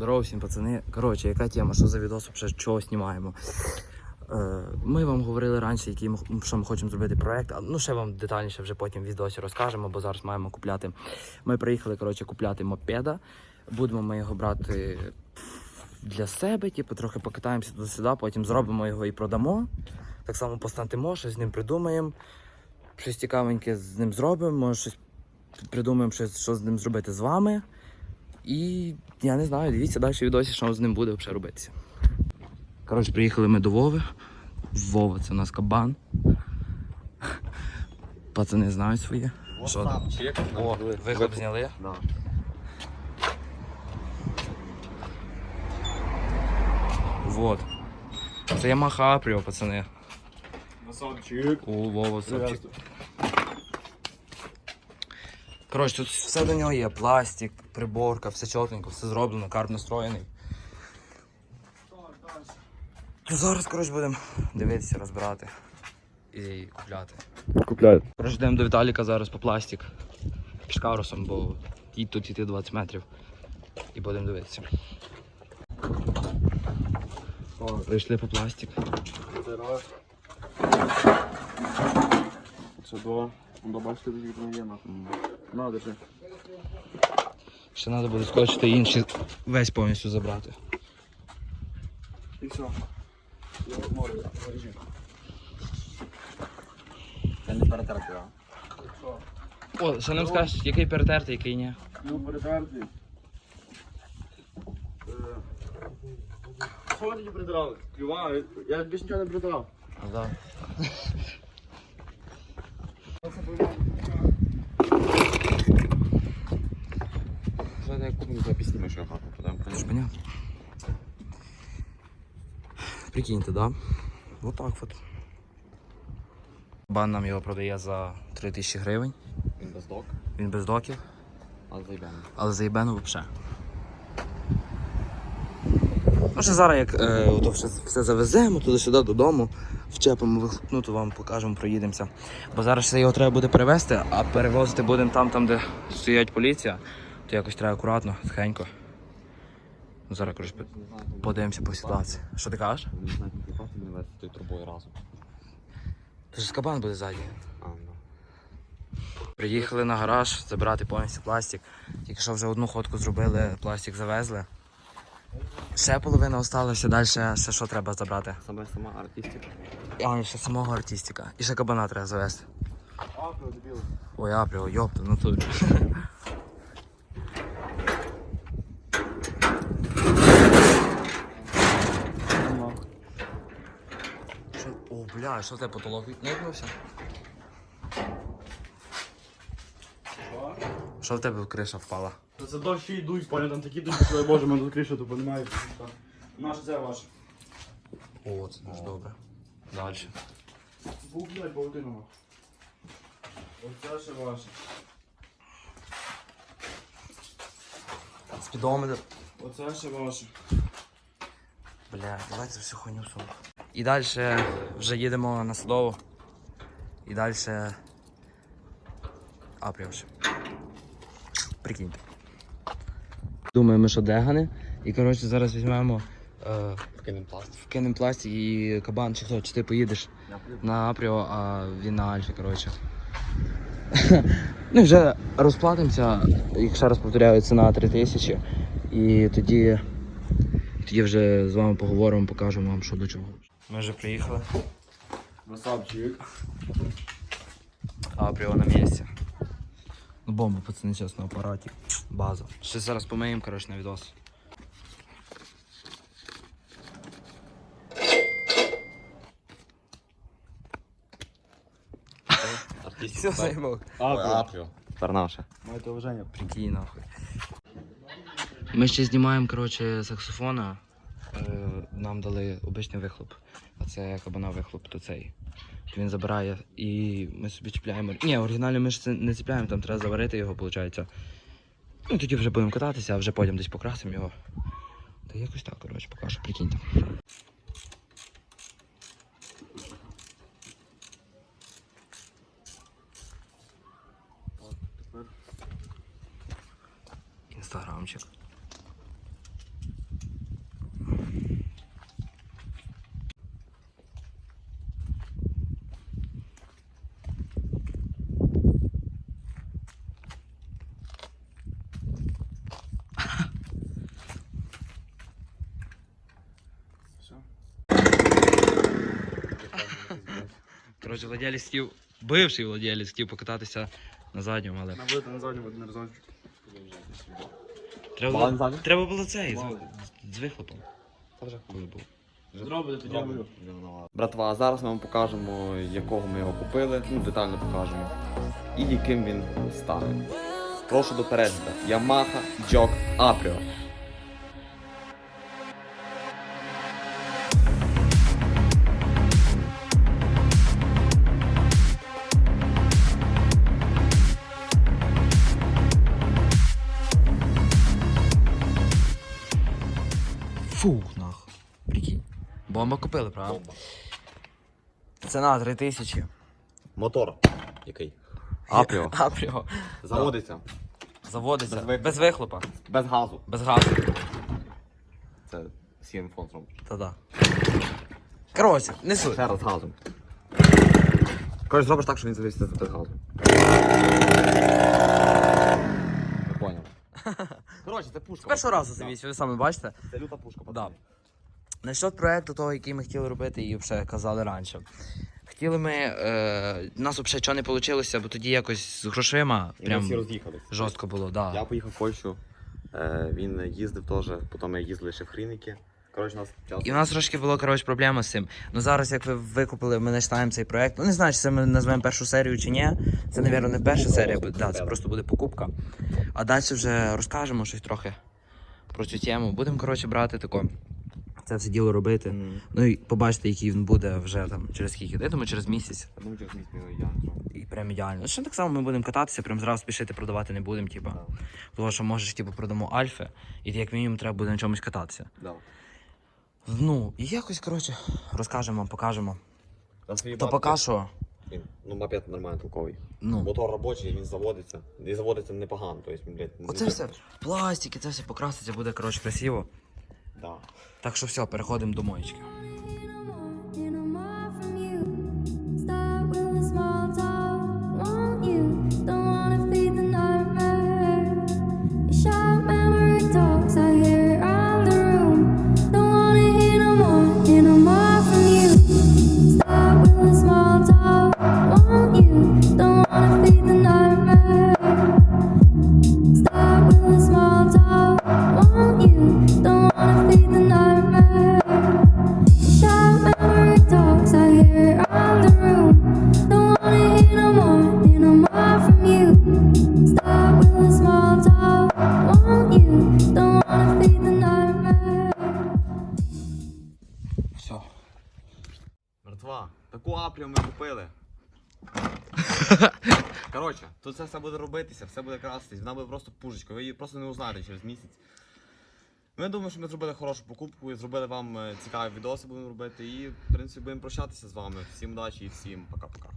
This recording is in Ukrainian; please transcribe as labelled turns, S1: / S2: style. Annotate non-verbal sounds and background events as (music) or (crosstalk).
S1: Здорово всім, пацани. Коротше, яка тема, що за відос, взагалі, чого знімаємо? Е, Ми вам говорили раніше, який ми, що ми хочемо зробити проект. Ну, ще вам детальніше вже потім в відосі розкажемо, бо зараз маємо купляти. Ми приїхали, коротше, купляти мопеда. Будемо ми його брати для себе, типу, трохи покатаємося туди-сюди, потім зробимо його і продамо. Так само постантимо, щось з ним придумаємо. Щось цікавеньке з ним зробимо, щось придумаємо, щось, що з ним зробити з вами. І я не знаю, дивіться далі відосі, що з ним буде взагалі робитися. Коротше, приїхали ми до Вови. Вова це у нас кабан. Пацани знають своє. Що там? О, вихлоп зняли.
S2: Да.
S1: Вот. Це Yamaha Aprio, пацани.
S2: Красавчик.
S1: О, Вова, сапчик. Коротше, тут все до нього є. Пластик, приборка, все чотенько, все зроблено, карт настроєний. Ну зараз, коротше, будемо дивитися, розбирати і купляти.
S2: Купляють.
S1: Коротше, йдемо до Віталіка зараз по пластик. Пішкарусом, бо і тут йти 20 метрів. І будемо дивитися. Прийшли по пластик.
S2: Це раз. Це два. Ну, бачите, тут є нахуй. На, держи.
S1: Ще треба буде скочити і інші весь повністю забрати.
S2: І все. Я море, держи.
S3: Це не перетерпів.
S1: О, що нам скажеш, який перетертий, який ні.
S2: Ну, перетерти. Що ви тоді придирали? Клюва, я більше нічого не придирав.
S1: Ну, да.
S3: Вже не купимо я хату подам.
S1: Це понятно. Прикиньте, да? Вот так от. Бан нам його продає за 3000 гривень.
S3: Він без док,
S1: Він без доків,
S3: але заїбемо.
S1: але заїбену взагалі. Ну, ще зараз, як е, ото все, все завеземо туди-сюди додому, вчепимо вихлопну, то вам покажемо, проїдемося. Бо зараз ще його треба буде перевезти, а перевозити будемо там, там, де стоять поліція, то якось треба акуратно, тихенько. Ну, Зараз коротше, подивимося по ситуації. Що ти кажеш?
S3: Не знаю, як кліпати, не вести тою трубою разом.
S1: Тож ж кабан буде ззаді.
S3: А, ну.
S1: Приїхали на гараж забирати повністю пластик. Тільки що вже одну ходку зробили, пластик завезли. Ще половина осталася, далі ще що треба забрати.
S3: Саме сама артистика.
S1: А, ще самого артистика. І ще кабана треба завести.
S2: А, ну, дебіли.
S1: Ой, апріо, йопта, ну тут. Що? О, бля, що в тебе потолок віднявся? Що в тебе криша впала?
S2: Це дощі йдуть, понял, там такі дощі, що, боже, мене тут криша, тупо немає. Наше це ваше.
S1: О, це дуже добре. Далі.
S2: Був, блядь, паутина. Оце ще ваше.
S1: Спідометр.
S2: Оце ще ваше.
S1: Бля, давайте всю хуйню сумку. І далі вже їдемо на садову. І далі. Апріош. Прикиньте. Думаємо, що дегани. І коротше зараз візьмемо. Е,
S3: Вкинем пластик.
S1: вкинемо пластик і кабан чи хто, чи ти поїдеш на Апріо, а він на Альфі, коротше. (laughs) ну і вже розплатимося, ще раз повторяю, ціна 3000. І тоді, тоді вже з вами поговоримо, покажемо вам, що до чого. Ми вже приїхали.
S2: Красавчик.
S1: Апріо на місці. Ну бомба, пацани, зараз на апараті. База. Ще зараз помиємо, коротше, на відос. Все, заїбав.
S3: Апріо. Тепер наше.
S2: Маєте уваження.
S1: Прикинь, нахуй. Ми ще знімаємо, коротше, саксофона. Е, нам дали обичний вихлоп. А це кабана вихлоп, то цей. Він забирає і ми собі чіпляємо. Ні, оригінально ми ж це не чіпляємо, там треба заварити його, виходить. Ну тоді вже будемо кататися, а вже потім десь покрасимо його. Та якось так, коротше, покажу, прикиньте. Інстаграмчик. Коротше, владелець хотів, бивший владелець хотів покататися на задньому, але
S2: На вид на задньому один разочок.
S1: треба, було,
S3: задній?
S1: треба було цей, з, з вихлопом.
S3: Та вже був.
S2: Зробите, тоді я.
S3: Братва, а зараз ми вам покажемо, якого ми його купили, ну детально покажемо. І яким він стане. Прошу до перегляду. Yamaha Jog Aprio.
S1: Фух, нах. Прикинь. Бомба купили, правда? Ціна 3000.
S3: Мотор. Який? Апріо.
S1: Апріо.
S3: Заводиться.
S1: Заводиться.
S3: Без вихлопа.
S1: Без вихлопа.
S3: Без газу.
S1: Без газу.
S3: Це сієнфон зробить.
S1: Та-да. Коротше, не суть.
S3: Ще раз газом. Коротше, зробиш так, що він зависиться без газу. Не поняв. Коротше, це пушка.
S1: З першого разу
S3: Да.
S1: завісь, ви самі бачите.
S3: Це люта пушка,
S1: Да. Насчет проекту того, який ми хотіли робити, і вже казали раніше. Хотіли ми, е, у нас взагалі чого не вийшло, бо тоді якось з грошима
S3: І ми
S1: прям
S3: всі роз'їхались.
S1: жорстко було, да.
S3: Я поїхав в Польщу, е, він їздив теж, потім ми їздили ще в Хріники. Коротше, нас час.
S1: І в нас трошки було коротше, проблема з цим. Ну зараз, як ви викупили, ми починаємо цей проект. Ну не знаю, чи це ми назвемо першу серію чи ні. Це, мабуть, не перша серія, бо да, це просто буде покупка. А далі вже розкажемо щось трохи про цю тему. Будемо, коротше, брати тако. Це все діло робити. Ну і побачите, який він буде вже там через скільки. Я думаю, через місяць.
S3: Я думаю, через місяць зроблю.
S1: І прям ідеально. Ну, Ще так само ми будемо кататися, прям зразу спішити продавати не будемо, типа. Тому що можеш, типу, продамо альфи, і як мінімум треба буде на чомусь кататися.
S3: Да.
S1: Ну, і якось, коротше, розкажемо, покажемо.
S3: Свої
S1: То
S3: бабки
S1: поки що.
S3: Він, ну, мопед нормально толковий.
S1: Ну,
S3: Мотор робочий, він заводиться. І заводиться непогано. Тобто, блядь, не
S1: оце все пластики, це все покраситься, буде коротше красиво.
S3: Да.
S1: Так що все, переходимо до моєчки. (laughs)
S3: Коротше, тут це все буде робитися, все буде краситись, вона буде просто пушечка, ви її просто не узнаєте через місяць. Ми думаємо, що ми зробили хорошу покупку і зробили вам е, цікаві відоси будемо робити. І, в принципі, будемо прощатися з вами. Всім удачі і всім пока-пока.